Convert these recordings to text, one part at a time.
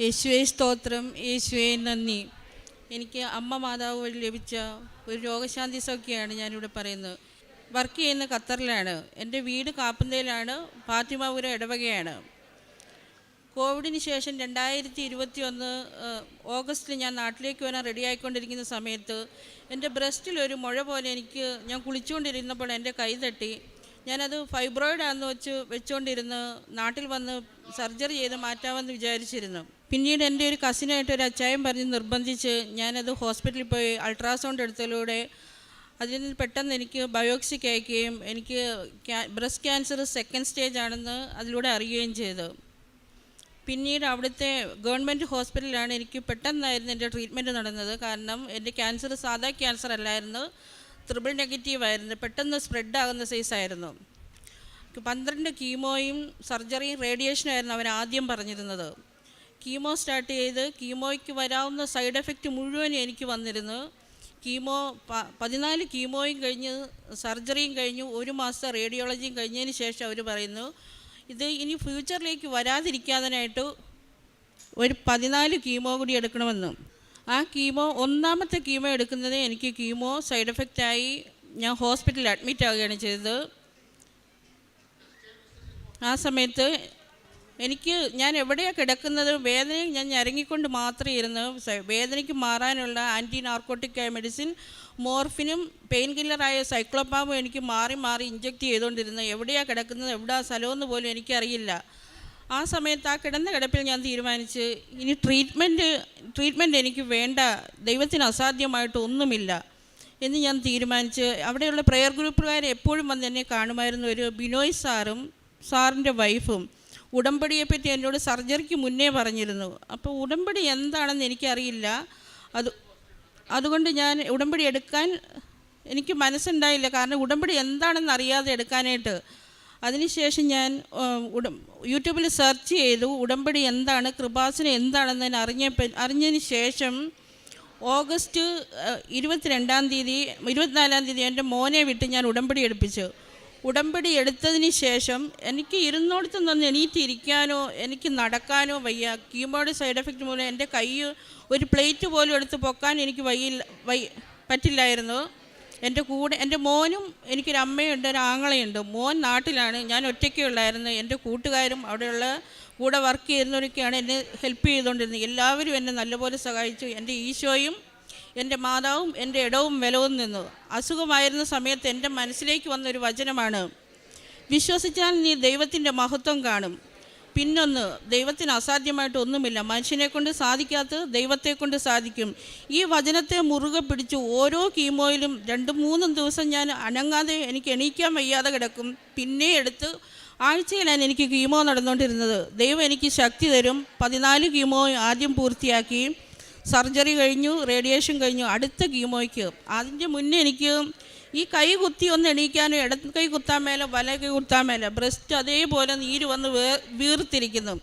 യേശുവെ സ്തോത്രം. യേശുവെ നന്ദി. എനിക്ക് അമ്മ മാതാവ് വഴി ലഭിച്ച ഒരു രോഗശാന്തി സൗഖ്യമാണ് ഞാനിവിടെ പറയുന്നത്. വർക്ക് ചെയ്യുന്ന ഖത്തറിലാണ്. എന്റെ വീട് കാപ്പന്തയിലാണ്. പാത്തിമാപുരം ഇടവകയാണ്. കോവിഡിന് ശേഷം രണ്ടായിരത്തി ഇരുപത്തി ഒന്ന് ഓഗസ്റ്റിൽ ഞാൻ നാട്ടിലേക്ക് വരാൻ റെഡി ആയിക്കൊണ്ടിരിക്കുന്ന സമയത്ത് എന്റെ ബ്രസ്റ്റിൽ ഒരു മുഴ പോലെ എനിക്ക് ഞാൻ കുളിച്ചുകൊണ്ടിരുന്നപ്പോൾ എന്റെ കൈ തട്ടി. ഞാനത് ഫൈബ്രോയിഡ് ആണെന്ന് വെച്ച് വെച്ചുകൊണ്ടിരുന്ന് നാട്ടിൽ വന്ന് സർജറി ചെയ്ത് മാറ്റാമെന്ന് വിചാരിച്ചിരുന്നു. പിന്നീട് എന്റെ ഒരു കസിനായിട്ട് ഒരു അച്ചായം പറഞ്ഞ് നിർബന്ധിച്ച് ഞാനത് ഹോസ്പിറ്റലിൽ പോയി അൾട്രാസൗണ്ട് എടുത്തതിലൂടെ അതിൽ നിന്ന് പെട്ടെന്ന് എനിക്ക് ബയോപ്സിക്ക് അയക്കുകയും എനിക്ക് ബ്രസ്റ്റ് ക്യാൻസർ സെക്കൻഡ് സ്റ്റേജ് ആണെന്ന് അതിലൂടെ അറിയുകയും ചെയ്തു. പിന്നീട് അവിടുത്തെ ഗവൺമെന്റ് ഹോസ്പിറ്റലിലാണ് എനിക്ക് പെട്ടെന്നായിരുന്നു എന്റെ ട്രീറ്റ്മെന്റ് നടന്നത്. കാരണം എന്റെ ക്യാൻസർ സാധാ ക്യാൻസർ അല്ലായിരുന്നു ത്രിബിൾ നെഗറ്റീവ് ആയിരുന്നു പെട്ടെന്ന് സ്പ്രെഡ് ആകുന്ന സൈസായിരുന്നു പന്ത്രണ്ട് കീമോയും സർജറിയും റേഡിയേഷനും ആയിരുന്നു അവർ ആദ്യം പറഞ്ഞിരുന്നത്. കീമോ സ്റ്റാർട്ട് ചെയ്ത് കീമോയ്ക്ക് വരാവുന്ന സൈഡ് എഫക്റ്റ് മുഴുവനും എനിക്ക് വന്നിരുന്നു. കീമോ പതിനാല് കീമോയും കഴിഞ്ഞ് സർജറിയും കഴിഞ്ഞു ഒരു മാസം റേഡിയോളജിയും കഴിഞ്ഞതിന് ശേഷം അവർ പറയുന്നു ഇത് ഇനി ഫ്യൂച്ചറിലേക്ക് വരാതിരിക്കാതിനായിട്ട് ഒരു പതിനാല് കീമോ കൂടി എടുക്കണമെന്ന്. ആ കീമോ ഒന്നാമത്തെ കീമോ എടുക്കുന്നത് എനിക്ക് കീമോ സൈഡ് എഫക്റ്റായി ഞാൻ ഹോസ്പിറ്റലിൽ അഡ്മിറ്റ് ആവുകയാണ് ചെയ്തത്. ആ സമയത്ത് എനിക്ക് ഞാൻ എവിടെയാണ് കിടക്കുന്നത്? വേദനയും ഞാൻ ഞരങ്ങിക്കൊണ്ട് മാത്രമേ ഇരുന്ന് വേദനയ്ക്ക് മാറാനുള്ള ആന്റി നാർക്കോട്ടിക് ആയ മെഡിസിൻ മോർഫിനും പെയിൻ കില്ലറായ സൈക്ലോപാമും എനിക്ക് മാറി മാറി ഇഞ്ചെക്റ്റ് ചെയ്തുകൊണ്ടിരുന്നത്. എവിടെയാണ് കിടക്കുന്നത്? എവിടെയാണ് സ്ഥലമെന്ന് പോലും എനിക്കറിയില്ല. ആ സമയത്ത് ആ കിടന്ന കിടപ്പിൽ ഞാൻ തീരുമാനിച്ച് ഇനി ട്രീറ്റ്മെന്റ് ട്രീറ്റ്മെന്റ് എനിക്ക് വേണ്ട. ദൈവത്തിന് അസാധ്യമായിട്ട് ഒന്നുമില്ല എന്ന് ഞാൻ തീരുമാനിച്ച് അവിടെയുള്ള പ്രെയർ ഗ്രൂപ്പുകാർ എപ്പോഴും വന്ന് എന്നെ കാണുമായിരുന്നു. ഒരു ബിനോയ് സാറും സാറിന്റെ വൈഫും. ഉടമ്പടിയെപ്പറ്റി എന്നോട് സർജറിക്ക് മുന്നേ പറഞ്ഞിരുന്നു. അപ്പോൾ ഉടമ്പടി എന്താണെന്ന് എനിക്കറിയില്ല. അത് അതുകൊണ്ട് ഞാൻ ഉടമ്പടി എടുക്കാൻ എനിക്ക് മനസ്സുണ്ടായില്ല. കാരണം ഉടമ്പടി എന്താണെന്ന് അറിയാതെ എടുക്കാനായിട്ട്. അതിനുശേഷം ഞാൻ ഉട യൂട്യൂബിൽ സെർച്ച് ചെയ്തു ഉടമ്പടി എന്താണ് കൃപാസന എന്താണെന്ന് ഞാൻ അറിഞ്ഞ അറിഞ്ഞതിന് ശേഷം ഓഗസ്റ്റ് ഇരുപത്തിരണ്ടാം തീയതി ഇരുപത്തിനാലാം തീയതി എന്റെ മോനെ വിട്ട് ഞാൻ ഉടമ്പടി എടുപ്പിച്ചു. ഉടമ്പടി എടുത്തതിന് ശേഷം എനിക്ക് ഇരുന്നോടത്ത് നിന്ന് എണീറ്റിരിക്കാനോ എനിക്ക് നടക്കാനോ വയ്യ. കീബോർഡ് സൈഡ് എഫക്റ്റ് മൂലം എന്റെ കൈ ഒരു പ്ലേറ്റ് പോലും എടുത്ത് പൊക്കാൻ എനിക്ക് വയ്യില്ല വൈ പറ്റില്ലായിരുന്നു. എന്റെ കൂടെ എന്റെ മോനും എനിക്കൊരു അമ്മയുണ്ട് ഒരു ആങ്ങളയുണ്ട്. മോൻ നാട്ടിലാണ് ഞാൻ ഒറ്റയ്ക്കേ ഉള്ളായിരുന്നു. എന്റെ കൂട്ടുകാരും അവിടെയുള്ള കൂടെ വർക്ക് ചെയ്യുന്നവരൊക്കെയാണ് എന്നെ ഹെൽപ്പ് ചെയ്തുകൊണ്ടിരുന്നത്. എല്ലാവരും എന്നെ നല്ലപോലെ സഹായിച്ചു. എന്റെ ഈശോയും എന്റെ മാതാവും എന്റെ ഇടവും വിലവും നിന്നു. അസുഖമായിരുന്ന സമയത്ത് എന്റെ മനസ്സിലേക്ക് വന്നൊരു വചനമാണ് വിശ്വസിച്ചാൽ നീ ദൈവത്തിന്റെ മഹത്വം കാണും. പിന്നൊന്ന് ദൈവത്തിന് അസാധ്യമായിട്ട് ഒന്നുമില്ല. മനുഷ്യനെ കൊണ്ട് സാധിക്കാത്തത് ദൈവത്തെ കൊണ്ട് സാധിക്കും. ഈ വചനത്തെ മുറുകെ പിടിച്ച് ഓരോ കീമോയിലും രണ്ടും മൂന്നും ദിവസം ഞാൻ അനങ്ങാതെ എനിക്ക് എണീക്കാൻ വയ്യാതെ കിടക്കും. പിന്നെ എടുത്ത് ആഴ്ചയിലാണ് എനിക്ക് കീമോ നടന്നുകൊണ്ടിരുന്നത്. ദൈവം എനിക്ക് ശക്തി തരും. പതിനാല് കീമോ ആദ്യം പൂർത്തിയാക്കി. സർജറി കഴിഞ്ഞു റേഡിയേഷൻ കഴിഞ്ഞു അടുത്ത കീമോയ്ക്ക്. അതിന്റെ മുന്നേ എനിക്ക് ഈ കൈ കുത്തി ഒന്ന് എണീക്കാനും ഇടത്ത് കൈ കുത്താൻ മേലെ വല കൈ കുത്താൻ മേലെ ബ്രസ്റ്റ് അതേപോലെ നീര് വന്ന് വേ വീർത്തിരിക്കുന്നു.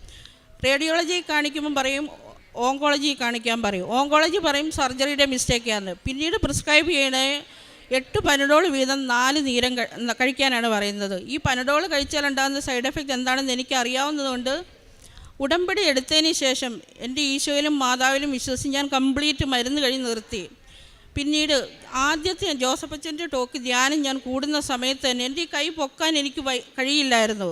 റേഡിയോളജി കാണിക്കുമ്പം പറയും ഓങ്കോളജി കാണിക്കാൻ പറയും. ഓങ്കോളജി പറയും സർജറിയുടെ മിസ്റ്റേക്കാണ് പിന്നീട് പ്രിസ്ക്രൈബ് ചെയ്യണേ എട്ട് പനഡോൾ വീതം നാല് നീരം കഴിക്കാനാണ് പറയുന്നത്. ഈ പനഡോൾ കഴിച്ചാൽ ഉണ്ടാകുന്ന സൈഡ് എഫക്റ്റ് എന്താണെന്ന് എനിക്ക് അറിയാവുന്നതുകൊണ്ട് ഉടമ്പടി എടുത്തതിന് ശേഷം എന്റെ ഈശോയിലും മാതാവിലും വിശ്വസിച്ച് ഞാൻ കംപ്ലീറ്റ് മരുന്ന് കഴിഞ്ഞ് നിർത്തി. പിന്നീട് ആദ്യത്തെ ജോസഫ് അച്ഛന്റെ ടോക്ക് ധ്യാനം ഞാൻ കൂടുന്ന സമയത്ത് തന്നെ എന്റെ കൈ പൊക്കാൻ എനിക്ക് കഴിയില്ലായിരുന്നു.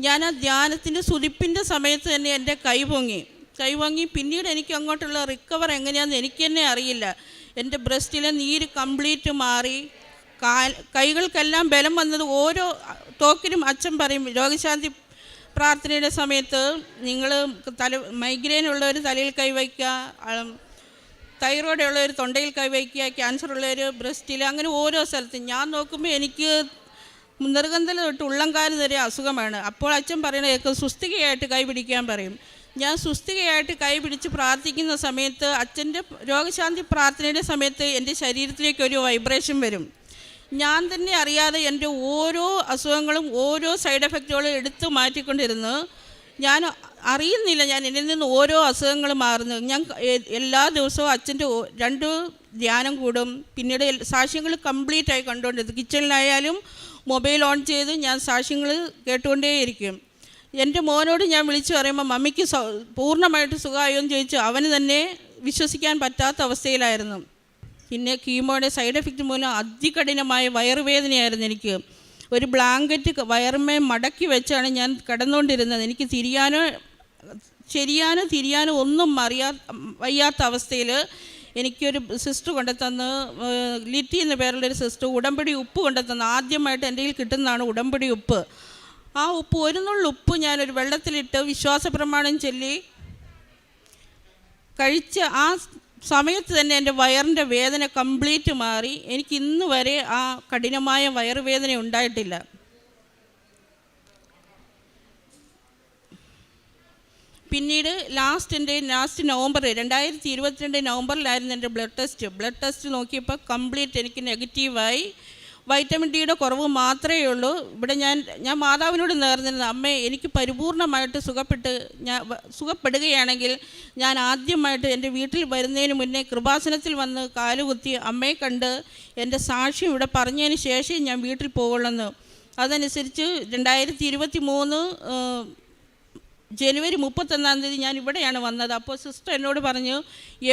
ഞാൻ ആ ധ്യാനത്തിന്റെ സുതിപ്പിന്റെ സമയത്ത് തന്നെ എന്റെ കൈ പൊങ്ങി. കൈ പൊങ്ങി പിന്നീട് എനിക്ക് അങ്ങോട്ടുള്ള റിക്കവർ എങ്ങനെയാണെന്ന് എനിക്ക് തന്നെ അറിയില്ല. എന്റെ ബ്രസ്റ്റിലെ നീര് കംപ്ലീറ്റ് മാറി. കാൽ കൈകൾക്കെല്ലാം ബലം വന്നത് ഓരോ ടോക്കിനും അച്ഛൻ പറയും രോഗശാന്തി പ്രാർത്ഥനയുടെ സമയത്ത് നിങ്ങൾ തല മൈഗ്രെയിൻ ഉള്ളവർ തലയിൽ കൈവയ്ക്കുക തൈറോയ്ഡ് ഉള്ളവർ തൊണ്ടയിൽ കൈവയ്ക്കുക ക്യാൻസർ ഉള്ളവർ ബ്രസ്റ്റിൽ അങ്ങനെ ഓരോ സ്ഥലത്ത്. ഞാൻ നോക്കുമ്പോൾ എനിക്ക് നിർഗന്ധൽ തൊട്ട് ഉള്ളംകാൽ വരെ അസുഖമാണ്. അപ്പോൾ അച്ഛൻ പറയണ കേൾക്കും സുസ്ഥികയായിട്ട് കൈ പിടിക്കാൻ പറയും. ഞാൻ സുസ്ഥികയായിട്ട് കൈ പിടിച്ച് പ്രാർത്ഥിക്കുന്ന സമയത്ത് അച്ഛന്റെ രോഗശാന്തി പ്രാർത്ഥനയുടെ സമയത്ത് എന്റെ ശരീരത്തിലേക്ക് ഒരു വൈബ്രേഷൻ വരും. ഞാൻ തന്നെ അറിയാതെ എന്റെ ഓരോ അസുഖങ്ങളും ഓരോ സൈഡ് എഫക്റ്റുകളും എടുത്തു മാറ്റിക്കൊണ്ടിരുന്നു. ഞാൻ അറിയുന്നില്ല ഞാൻ എന്നിൽ നിന്ന് ഓരോ അസുഖങ്ങൾ മാറുന്നു. ഞാൻ എല്ലാ ദിവസവും അച്ഛന്റെ രണ്ട് ധ്യാനം കൂടും. പിന്നീട് സാക്ഷ്യങ്ങൾ കംപ്ലീറ്റ് ആയി കണ്ടുകൊണ്ടിരുന്നു. കിച്ചണിലായാലും മൊബൈൽ ഓൺ ചെയ്ത് ഞാൻ സാക്ഷ്യങ്ങൾ കേട്ടുകൊണ്ടേയിരിക്കും. എന്റെ മോനോട് ഞാൻ വിളിച്ചു പറയുമ്പോൾ മമ്മിക്ക് പൂർണമായിട്ട് സുഖമായോ? എന്ന് ചോദിച്ചു. അവന് തന്നെ വിശ്വസിക്കാൻ പറ്റാത്ത അവസ്ഥയിലായിരുന്നു. പിന്നെ കീമോയുടെ സൈഡ് എഫക്റ്റ് മൂലം അതികഠിനമായ വയറുവേദനയായിരുന്നു എനിക്ക്. ഒരു ബ്ലാങ്കറ്റ് വയറുമേ മടക്കി വെച്ചാണ് ഞാൻ കിടന്നുകൊണ്ടിരുന്നത്. എനിക്ക് തിരിയാനോ ശരിയാനോ തിരിയാനോ ഒന്നും അറിയാ വയ്യാത്ത അവസ്ഥയിൽ എനിക്കൊരു സിസ്റ്റർ കൊണ്ടുതന്ന് ലിറ്റി എന്ന പേരുള്ളൊരു സിസ്റ്റർ ഉടമ്പടി ഉപ്പ് കൊണ്ടുതന്ന്. ആദ്യമായിട്ട് എന്റെ കയ്യിൽ കിട്ടുന്നതാണ് ഉടമ്പടി ഉപ്പ്. ആ ഉപ്പ് ഒരു നുള്ളു ഉപ്പ് ഞാനൊരു വെള്ളത്തിലിട്ട് വിശ്വാസ പ്രമാണം ചൊല്ലി കഴിച്ച ആ സമയത്ത് തന്നെ എന്റെ വയറിന്റെ വേദന കംപ്ലീറ്റ് മാറി. എനിക്ക് ഇന്ന് വരെ ആ കഠിനമായ വയറുവേദന ഉണ്ടായിട്ടില്ല. പിന്നീട് ലാസ്റ്റ് എന്റെ ലാസ്റ്റ് നവംബർ രണ്ടായിരത്തി ഇരുപത്തിരണ്ട് നവംബറിലായിരുന്നു എന്റെ ബ്ലഡ് ടെസ്റ്റ് ബ്ലഡ് ടെസ്റ്റ് നോക്കിയപ്പോൾ കംപ്ലീറ്റ് എനിക്ക് നെഗറ്റീവായി വൈറ്റമിൻ ഡിയുടെ കുറവ് മാത്രമേ ഉള്ളൂ. ഇവിടെ ഞാൻ ഞാൻ മാതാവിനോട് നേർന്നിരുന്നു അമ്മേ എനിക്ക് പരിപൂർണമായിട്ട് സുഖപ്പെട്ട് ഞാൻ സുഖപ്പെടുകയാണെങ്കിൽ ഞാൻ ആദ്യമായിട്ട് എന്റെ വീട്ടിൽ വരുന്നതിന് മുന്നേ കൃപാസനത്തിൽ വന്ന് കാലുകുത്തി അമ്മയെ കണ്ട് എന്റെ സാക്ഷ്യം ഇവിടെ പറഞ്ഞതിന് ശേഷം ഞാൻ വീട്ടിൽ പോകുള്ളെന്ന്. അതനുസരിച്ച് രണ്ടായിരത്തി ഇരുപത്തി മൂന്ന് ജനുവരി മുപ്പത്തൊന്നാം തീയതി ഞാൻ ഇവിടെയാണ് വന്നത്. അപ്പോൾ സിസ്റ്റർ എന്നോട് പറഞ്ഞു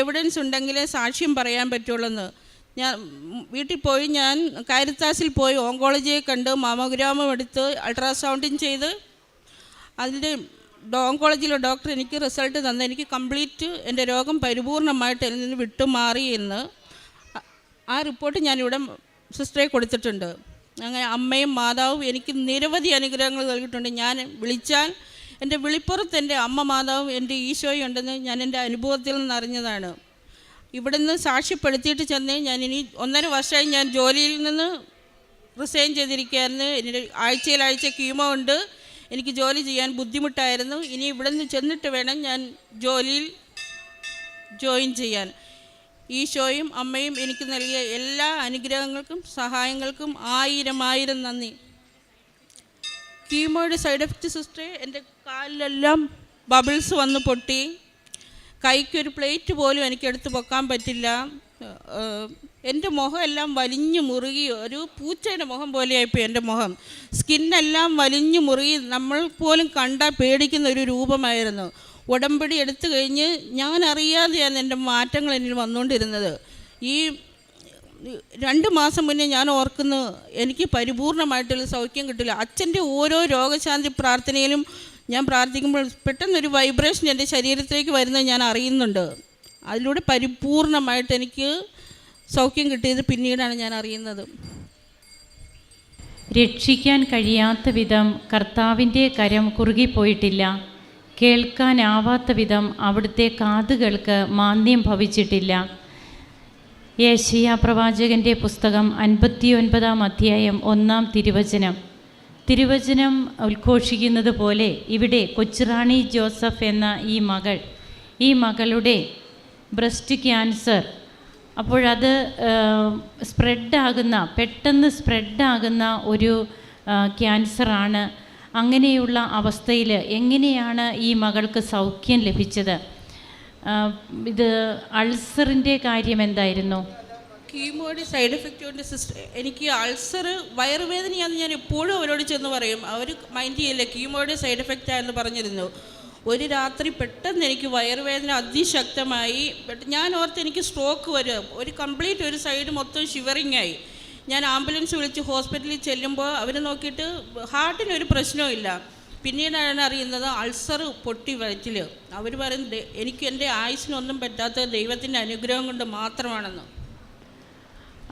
എവിഡൻസ് ഉണ്ടെങ്കിലേ സാക്ഷ്യം പറയാൻ പറ്റുള്ളൂ ഞാൻ വീട്ടിൽ പോയി ഞാൻ കാരിത്താസിൽ പോയി ഓങ്കോളജിയെ കണ്ട് മാമോഗ്രാമം എടുത്ത് അൾട്രാസൗണ്ടും ചെയ്ത് അതിന്റെ ഓങ്കോളജിയിലെ ഡോക്ടർ എനിക്ക് റിസൾട്ട് തന്നു. എനിക്ക് കംപ്ലീറ്റ് എന്റെ രോഗം പരിപൂർണമായിട്ട് എന്നിൽ നിന്ന് വിട്ടുമാറി എന്ന് ആ റിപ്പോർട്ട് ഞാനിവിടെ സിസ്റ്ററെ കൊടുത്തിട്ടുണ്ട്. അങ്ങനെ അമ്മയും മാതാവും എനിക്ക് നിരവധി അനുഗ്രഹങ്ങൾ നൽകിയിട്ടുണ്ട്. ഞാൻ വിളിച്ചാൽ എന്റെ വിളിപ്പുറത്ത് എന്റെ അമ്മ മാതാവും എന്റെ ഈശോയും ഉണ്ടെന്ന് ഞാൻ എന്റെ അനുഭവത്തിൽ നിന്ന് അറിഞ്ഞതാണ്. ഇവിടുന്ന് സാക്ഷ്യപ്പെടുത്തിയിട്ട് ചെന്ന് ഞാൻ ഇനി ഒന്നര വർഷമായി ഞാൻ ജോലിയിൽ നിന്ന് റിസൈൻ ചെയ്തിരിക്കുകയായിരുന്നു. എനിക്ക് ആഴ്ചയിലാഴ്ച കീമോ ഉണ്ട്. എനിക്ക് ജോലി ചെയ്യാൻ ബുദ്ധിമുട്ടായിരുന്നു. ഇനി ഇവിടുന്ന് ചെന്നിട്ട് വേണം ഞാൻ ജോലിയിൽ ജോയിൻ ചെയ്യാൻ. ഈശോയും അമ്മയും എനിക്ക് നൽകിയ എല്ലാ അനുഗ്രഹങ്ങൾക്കും സഹായങ്ങൾക്കും ആയിരം ആയിരം നന്ദി. കീമോയുടെ സൈഡ് എഫക്റ്റ് സിസ്റ്ററെ എന്റെ കാലിലെല്ലാം ബബിൾസ് വന്ന് പൊട്ടി. കൈക്കൊരു പ്ലേറ്റ് പോലും എനിക്കെടുത്ത് പൊക്കാൻ പറ്റില്ല. എന്റെ മുഖം എല്ലാം വലിഞ്ഞു മുറുകി ഒരു പൂച്ചയുടെ മുഖം പോലെയായിപ്പോയി എന്റെ മുഖം. സ്കിന്നെല്ലാം വലിഞ്ഞു മുറുകി നമ്മൾ പോലും കണ്ട പേടിക്കുന്ന ഒരു രൂപമായിരുന്നു. ഉടമ്പടി എടുത്തു കഴിഞ്ഞ് ഞാൻ അറിയാതെയാണ് എന്റെ മാറ്റങ്ങൾ എന്നിൽ വന്നുകൊണ്ടിരുന്നത്. ഈ രണ്ട് മാസം മുന്നേ ഞാൻ ഓർക്കുന്നു എനിക്ക് പരിപൂർണമായിട്ടുള്ള സൗഖ്യം കിട്ടില്ല. അച്ഛന്റെ ഓരോ രോഗശാന്തി പ്രാർത്ഥനയിലും ഞാൻ പ്രാർത്ഥിക്കുമ്പോൾ പെട്ടെന്നൊരു വൈബ്രേഷൻ എന്റെ ശരീരത്തിലേക്ക് വരുന്നത് ഞാൻ അറിയുന്നുണ്ട്. അതിലൂടെ പരിപൂർണമായിട്ട് എനിക്ക് സൗഖ്യം കിട്ടിയത് പിന്നീടാണ് ഞാൻ അറിയുന്നത്. രക്ഷിക്കാൻ കഴിയാത്ത വിധം കർത്താവിന്റെ കരം കുറുകിപ്പോയിട്ടില്ല. കേൾക്കാനാവാത്ത വിധം അവിടുത്തെ കാതുകൾക്ക് മാന്ദ്യം ഭവിച്ചിട്ടില്ല. യേശയ്യ പ്രവാചകന്റെ പുസ്തകം അൻപത്തിയൊൻപതാം അധ്യായം ഒന്നാം തിരുവചനം. തിരുവചനം ഉദ്ഘോഷിക്കുന്നത് പോലെ ഇവിടെ കൊച്ചുറാണി ജോസഫ് എന്ന ഈ മകൾ ഈ മകളുടെ ബ്രസ്റ്റ് ക്യാൻസർ. അപ്പോഴത് സ്പ്രെഡാകുന്ന പെട്ടെന്ന് സ്പ്രെഡാകുന്ന ഒരു ക്യാൻസറാണ്. അങ്ങനെയുള്ള അവസ്ഥയിൽ എങ്ങനെയാണ് ഈ മകൾക്ക് സൗഖ്യം ലഭിച്ചത്? ഇത് അൾസറിന്റെ കാര്യം എന്തായിരുന്നു? കീമോയുടെ സൈഡ് എഫക്റ്റ് കൊണ്ട് സിസ്റ്റർ എനിക്ക് അൾസർ വയറുവേദനയാണെന്ന് ഞാൻ എപ്പോഴും അവരോട് ചെന്ന് പറയും. അവർ മൈൻഡ് ചെയ്യില്ല കീമോയുടെ സൈഡ് എഫക്റ്റ് ആണെന്ന് പറഞ്ഞിരുന്നു. ഒരു രാത്രി പെട്ടെന്ന് എനിക്ക് വയറുവേദന അതിശക്തമായി. ഞാൻ ഓർത്ത് എനിക്ക് സ്ട്രോക്ക് വരും. ഒരു കംപ്ലീറ്റ് ഒരു സൈഡ് മൊത്തം ഷിവറിങ് ആയി. ഞാൻ ആംബുലൻസ് വിളിച്ച് ഹോസ്പിറ്റലിൽ ചെല്ലുമ്പോൾ അവർ നോക്കിയിട്ട് ഹാർട്ടിനൊരു പ്രശ്നവും ഇല്ല. പിന്നീടാണ് അറിയുന്നത് അൾസർ പൊട്ടി വയറ്റിൽ അവർ പറയുന്നത് എനിക്ക് എന്റെ ആയുസിനൊന്നും പറ്റാത്ത ദൈവത്തിന്റെ അനുഗ്രഹം കൊണ്ട് മാത്രമാണെന്ന്.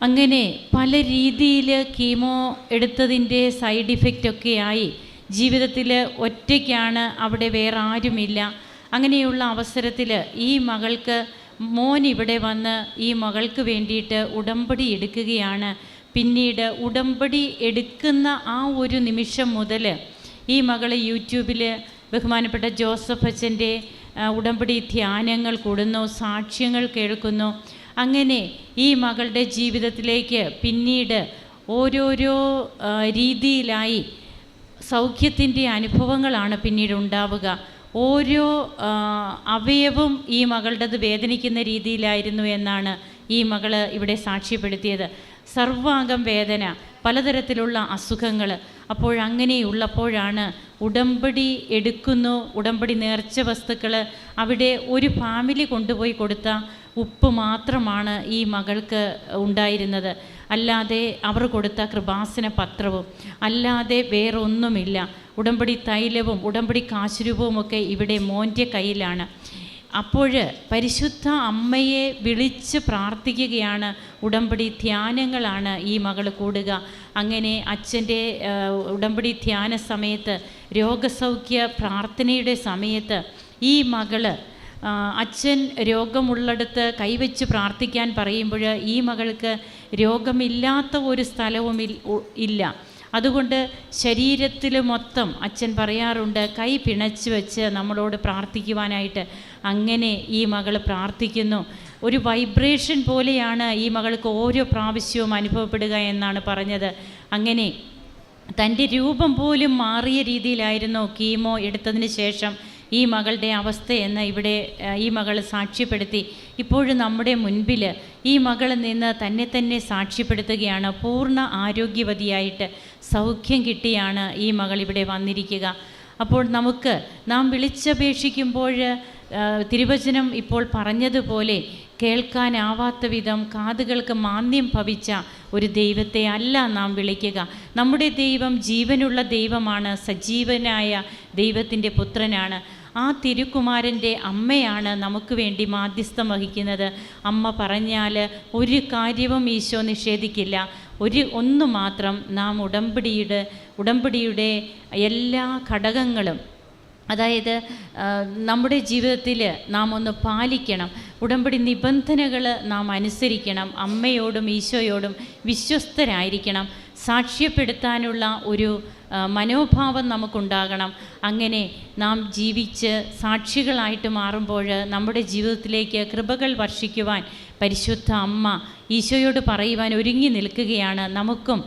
അങ്ങനെ പല രീതിയിൽ കീമോ എടുത്തതിന്റെ സൈഡ് ഇഫക്റ്റ് ഒക്കെ ആയി. ജീവിതത്തിൽ ഒറ്റയ്ക്കാണ് അവിടെ വേറെ ആരുമില്ല. അങ്ങനെയുള്ള അവസരത്തിൽ ഈ മകൾക്ക് മോൻ ഇവിടെ വന്ന് ഈ മകൾക്ക് വേണ്ടിയിട്ട് ഉടമ്പടി എടുക്കുകയാണ്. പിന്നീട് ഉടമ്പടി എടുക്കുന്ന ആ ഒരു നിമിഷം മുതൽ ഈ മകൾ യൂട്യൂബിൽ ബഹുമാനപ്പെട്ട ജോസഫ് അച്ഛന്റെ ഉടമ്പടി ധ്യാനങ്ങൾ കൂടുന്നു സാക്ഷ്യങ്ങൾ കേൾക്കുന്നു. അങ്ങനെ ഈ മകളുടെ ജീവിതത്തിലേക്ക് പിന്നീട് ഓരോരോ രീതിയിലായി സൗഖ്യത്തിന്റെ അനുഭവങ്ങളാണ് പിന്നീട് ഉണ്ടാവുക. ഓരോ അവയവും ഈ മകളുടേത് വേദനിക്കുന്ന രീതിയിലായിരുന്നു എന്നാണ് ഈ മകൾ ഇവിടെ സാക്ഷ്യപ്പെടുത്തിയത്. സർവാംഗം വേദന പലതരത്തിലുള്ള അസുഖങ്ങൾ അപ്പോഴങ്ങനെയുള്ളപ്പോഴാണ് ഉടമ്പടി എടുക്കുന്നു. ഉടമ്പടി നേർച്ച വസ്തുക്കൾ അവിടെ ഒരു ഫാമിലി കൊണ്ടുപോയി കൊടുത്ത ഉപ്പ് മാത്രമാണ് ഈ മകൾക്ക് ഉണ്ടായിരുന്നത്. അല്ലാതെ അവർ കൊടുത്ത കൃപാസന പത്രവും അല്ലാതെ വേറൊന്നുമില്ല. ഉടമ്പടി തൈലവും ഉടമ്പടി കാശുരൂപവും ഒക്കെ ഇവിടെ മോന്റെ കയ്യിലാണ്. അപ്പോൾ പരിശുദ്ധ അമ്മയെ വിളിച്ച് പ്രാർത്ഥിക്കുകയാണ്. ഉടമ്പടി ധ്യാനങ്ങളാണ് ഈ മകൾ കൂടുക. അങ്ങനെ അച്ഛന്റെ ഉടമ്പടി ധ്യാന സമയത്ത് രോഗസൗഖ്യ പ്രാർത്ഥനയുടെ സമയത്ത് ഈ മകൾ അച്ഛൻ രോഗമുള്ളിടത്ത് കൈവച്ച് പ്രാർത്ഥിക്കാൻ പറയുമ്പോൾ ഈ മകൾക്ക് രോഗമില്ലാത്ത ഒരു സ്ഥലവും ഇല്ല. അതുകൊണ്ട് ശരീരത്തിൽ മൊത്തം അച്ഛൻ പറയാറുണ്ട് കൈ പിണച്ച് വെച്ച് നമ്മളോട് പ്രാർത്ഥിക്കുവാനായിട്ട്. അങ്ങനെ ഈ മകൾ പ്രാർത്ഥിക്കുന്നു. ഒരു വൈബ്രേഷൻ പോലെയാണ് ഈ മകൾക്ക് ഓരോ പ്രാവശ്യവും അനുഭവപ്പെടുക എന്നാണ് പറഞ്ഞത്. അങ്ങനെ തന്റെ രൂപം പോലും മാറിയ രീതിയിലായിരുന്നു കീമോ എടുത്തതിന് ശേഷം ഈ മകളുടെ അവസ്ഥ എന്ന് ഇവിടെ ഈ മകൾ സാക്ഷ്യപ്പെടുത്തി. ഇപ്പോഴും നമ്മുടെ മുൻപിൽ ഈ മകൾ നിന്ന് തന്നെ തന്നെ സാക്ഷ്യപ്പെടുത്തുകയാണ്. പൂർണ ആരോഗ്യവതിയായിട്ട് സൗഖ്യം കിട്ടിയാണ് ഈ മകൾ ഇവിടെ വന്നിരിക്കുക. അപ്പോൾ നമുക്ക് നാം വിളിച്ചപേക്ഷിക്കുമ്പോൾ തിരുവചനം ഇപ്പോൾ പറഞ്ഞതുപോലെ കേൾക്കാനാവാത്ത വിധം കാതുകൾക്ക് മാന്ദ്യം ഭവിച്ച ഒരു ദൈവത്തെ അല്ല നാം വിളിക്കുക. നമ്മുടെ ദൈവം ജീവനുള്ള ദൈവമാണ് സജീവനായ ദൈവത്തിന്റെ പുത്രനാണ്. ആ തിരുക്കുമാരന്റെ അമ്മയാണ് നമുക്ക് വേണ്ടി മാധ്യസ്ഥം വഹിക്കുന്നത്. അമ്മ പറഞ്ഞാൽ ഒരു കാര്യവും ഈശോ നിഷേധിക്കില്ല. ഒരു ഒന്ന് മാത്രം നാം ഉടമ്പടിയുടെ ഉടമ്പടിയുടെ എല്ലാ ഘടകങ്ങളും അതായത് നമ്മുടെ ജീവിതത്തിൽ നാം ഒന്ന് പാലിക്കണം. ഉടമ്പടി നിബന്ധനകൾ നാം അനുസരിക്കണം. അമ്മയോടും ഈശോയോടും വിശ്വസ്തരായിരിക്കണം. സാക്ഷ്യപ്പെടുത്താനുള്ള ഒരു മനോഭാവം നമുക്കുണ്ടാകണം. അങ്ങനെ നാം ജീവിച്ച് സാക്ഷികളായിട്ട് മാറുമ്പോൾ നമ്മുടെ ജീവിതത്തിലേക്ക് കൃപകൾ വർഷിക്കുവാൻ പരിശുദ്ധ അമ്മ ഈശോയോട് പറയുവാൻ ഒരുങ്ങി നിൽക്കുകയാണ്. നമുക്കും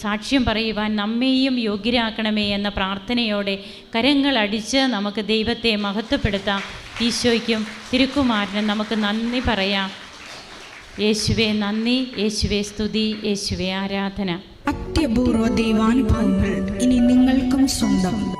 സാക്ഷ്യം പറയുവാൻ നമ്മെയും യോഗ്യരാക്കണമേ എന്ന പ്രാർത്ഥനയോടെ കരങ്ങളടിച്ച് നമുക്ക് ദൈവത്തെ മഹത്വപ്പെടുത്താം. ഈശോയ്ക്കും തിരുക്കുമാരനും നമുക്ക് നന്ദി പറയാം. യേശുവെ നന്ദി. യേശുവെ സ്തുതി. യേശുവെ ആരാധന. അത്യപൂർവ ദൈവാനുഭവങ്ങൾ ഇനി നിങ്ങൾക്കും സ്വന്തം.